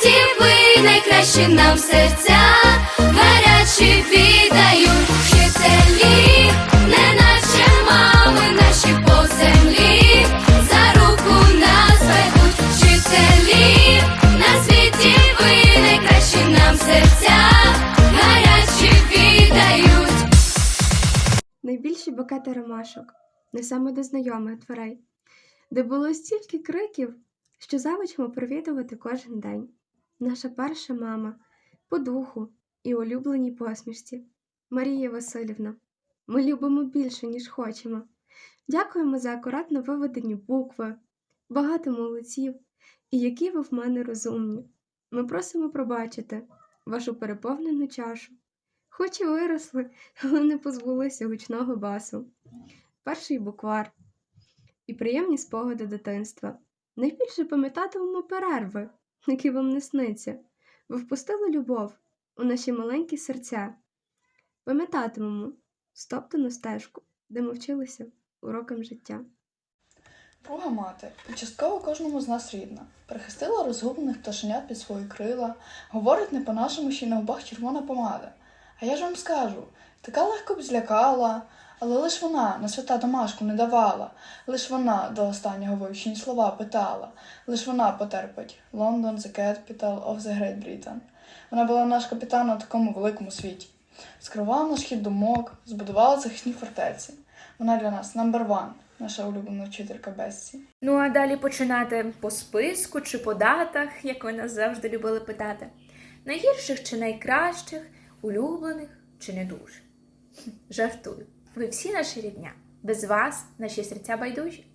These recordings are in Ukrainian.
світі ви найкращі нам серця, гарячі віддають вчителі, неначе мами наші по землі, за руку нас ведуть вчителі, на світі ви найкращі нам серця, гарячі віддають. Найбільші букети ромашок, не саме до знайомих дверей, де було стільки криків, що завичмо провідувати кожен день. Наша перша мама по духу і улюбленій посмішці. Марія Васильівна, ми любимо більше, ніж хочемо. Дякуємо за акуратно виведені букви, багато молодців і які ви в мене розумні. Ми просимо пробачити вашу переповнену чашу. Хоч і виросли, але не позбулися гучного басу. Перший буквар і приємні спогади дитинства. Найбільше пам'ятатимемо перерви, які вам не сниться. Ви впустили любов у наші маленькі серця. Пам'ятатимемо стоптану стежку, де ми вчилися урокам життя. Друга мати, частково кожному з нас рідна, прихистила розгублених пташенят під свої крила, говорить не по-нашому, що й на губах червона помада. А я ж вам скажу, така легко б злякала, але лиш вона на свята домашку не давала, лиш вона до останнього вивчені слова питала, лиш вона потерпить Лондон, the capital of the Great Britain. Вона була наш капітан на такому великому світі. Скривала наш хід думок, збудувала захисні фортеці. Вона для нас number one, наша улюблена вчителька Бессі. Ну а далі починати по списку чи по датах, як ви нас завжди любили питати. Найгірших чи найкращих, улюблених чи не дуже. Жартую. Ви всі наші рідня. Без вас наші серця байдужі.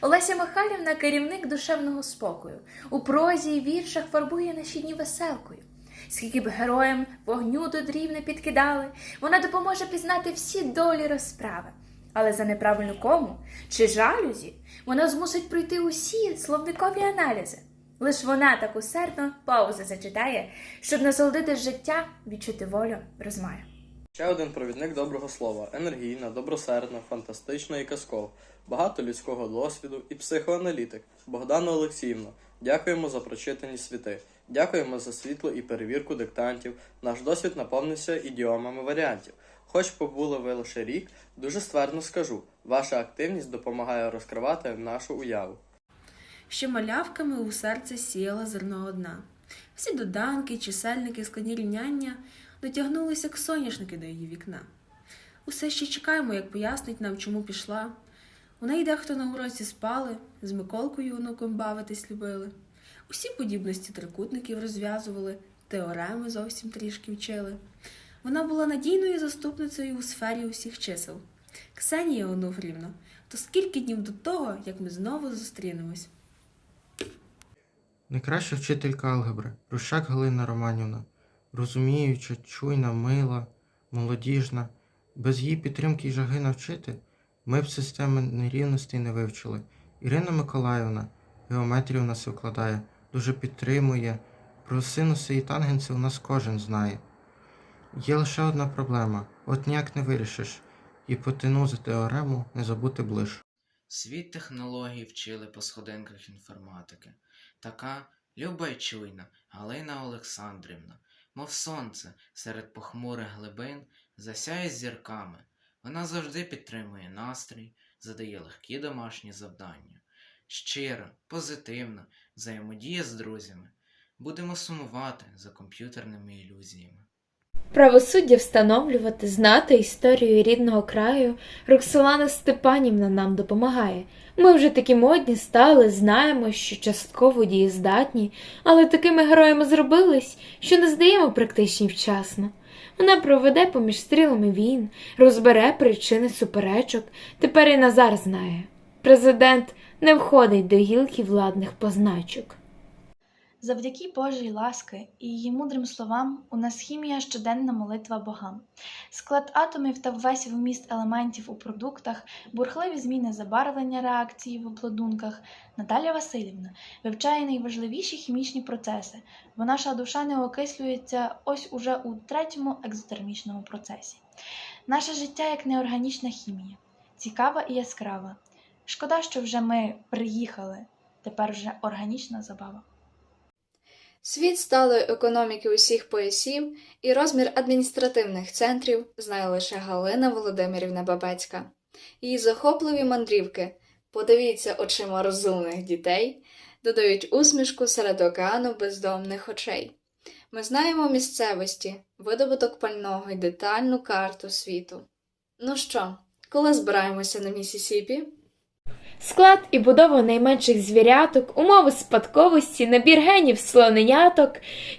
Олеся Михайлівна керівник душевного спокою. У прозі і віршах фарбує наші дні веселкою. Скільки б героям вогню до дрів не підкидали, вона допоможе пізнати всі долі розправи. Але за неправильну кому чи жалюзі вона змусить пройти усі словникові аналізи. Лиш вона так усердно паузи зачитає, щоб насолодити життя, відчути волю, розмаю. Ще один провідник доброго слова, енергійна, добросердна, фантастична і казкова, багато людського досвіду і психоаналітик Богдана Олексіївна. Дякуємо за прочитані світи. Дякуємо за світло і перевірку диктантів. Наш досвід наповнився ідіомами варіантів. Хоч побули ви лише рік, дуже ствердно скажу, ваша активність допомагає розкривати нашу уяву. що малявками у серце сіяла зерно одна. Всі доданки, чисельники, складні рівняння дотягнулися к соняшники до її вікна. Усе ще чекаємо, як пояснить нам, чому пішла. У неї дехто на уроці спали, з Миколкою онуком бавитись любили. Усі подібності трикутників розв'язували, теореми зовсім трішки вчили. Вона була надійною заступницею у сфері усіх чисел. Ксенія Онуфрівна, то скільки днів до того, як ми знову зустрінемось? Найкраща вчителька алгебри Рущак Галина Романівна, розуміюча, чуйна, мила, молодіжна. Без її підтримки й жаги навчити ми б системи нерівностей не вивчили. Ірина Миколаївна, геометрію у нас викладає, дуже підтримує. Про синуси і тангенси у нас кожен знає. Є лише одна проблема: от ніяк не вирішиш. Гіпотенузи теорему не забути ближ. Світ технологій вчили по сходинках інформатики. Така люба й чуйна Галина Олександрівна, мов сонце серед похмурих глибин, засяє зірками. Вона завжди підтримує настрій, задає легкі домашні завдання. Щира, позитивна, взаємодія з друзями. Будемо сумувати за комп'ютерними ілюзіями. Правосуддя встановлювати, знати історію рідного краю. Роксолана Степанівна нам допомагає. Ми вже такі модні стали, знаємо, що частково дієздатні, але такими героями зробились, що не здаємо практичні вчасно. Вона проведе поміж стрілами війн, розбере причини суперечок, тепер і Назар знає. Президент не входить до гілки владних позначок. Завдяки Божій ласки і її мудрим словам у нас хімія щоденна молитва богам. Склад атомів та весь вміст елементів у продуктах, бурхливі зміни забарвлення реакції в обладунках. Наталя Васильівна вивчає найважливіші хімічні процеси, бо наша душа не окислюється ось уже у третьому екзотермічному процесі. Наше життя як неорганічна хімія, цікава і яскрава. Шкода, що вже ми приїхали, тепер вже органічна забава. Світ сталої економіки усіх поясів і розмір адміністративних центрів знає лише Галина Володимирівна Бабецька. Її захопливі мандрівки, подивіться очима розумних дітей, додають усмішку серед океану бездомних очей. Ми знаємо місцевості, видобуток пального і детальну карту світу. Ну що, коли збираємося на Місісіпі? Склад і будова найменших звіряток, умови спадковості, набір генів слоненяток,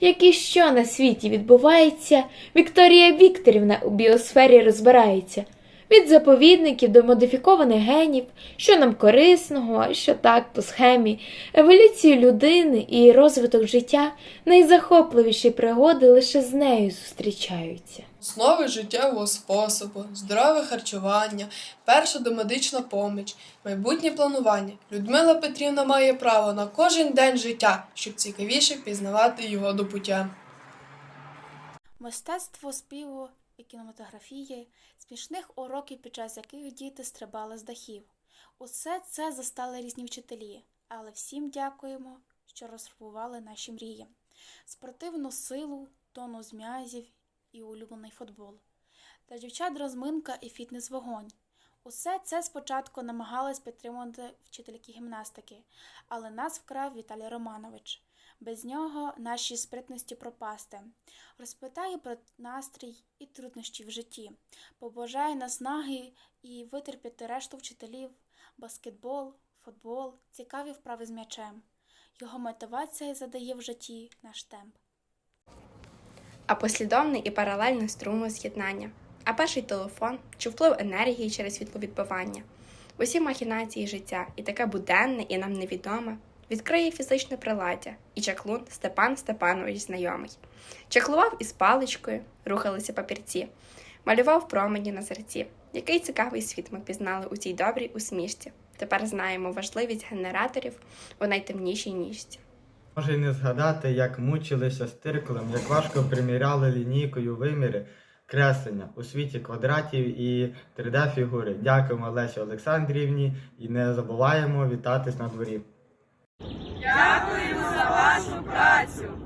які що на світі відбувається, Вікторія Вікторівна у біосфері розбирається. Від заповідників до модифікованих генів, що нам корисного, що так по схемі, еволюцію людини і розвиток життя, найзахопливіші пригоди лише з нею зустрічаються. Основи життєвого способу, здорове харчування, перша домедична поміч, майбутнє планування. Людмила Петрівна має право на кожен день життя, щоб цікавіше пізнавати його до пуття. Мистецтво співу і кінематографії, смішних уроків, під час яких діти стрибали з дахів. Усе це застали різні вчителі, але всім дякуємо, що розфарбували наші мрії. Спортивну силу, тонус м'язів і улюблений футбол. Та дівчат розминка і фітнес-вогонь. Усе це спочатку намагались підтримувати вчительки гімнастики, але нас вкрав Віталій Романович. Без нього наші спритності пропасти. Розпитає про настрій і труднощі в житті, побажає наснаги і витерпіти решту вчителів, баскетбол, футбол, цікаві вправи з м'ячем. Його мотивація задає в житті наш темп. А послідовне і паралельне струму з'єднання, а перший телефон чи вплив енергії через світловідбивання. Усі махінації життя і таке буденне і нам невідоме відкриє фізичне приладдя, і чаклун Степан Степанович знайомий. Чаклував із паличкою, рухалися папірці, малював промені на зерці. Який цікавий світ ми пізнали у цій добрій усмішці. Тепер знаємо важливість генераторів у найтемнішій ніжці. Може й не згадати, як мучилися стирклем, як важко приміряли лінійкою виміри креслення у світі квадратів і 3D-фігури. Дякуємо Лесі Олександрівні і не забуваємо вітатись на дворі. Дякуємо за вашу працю!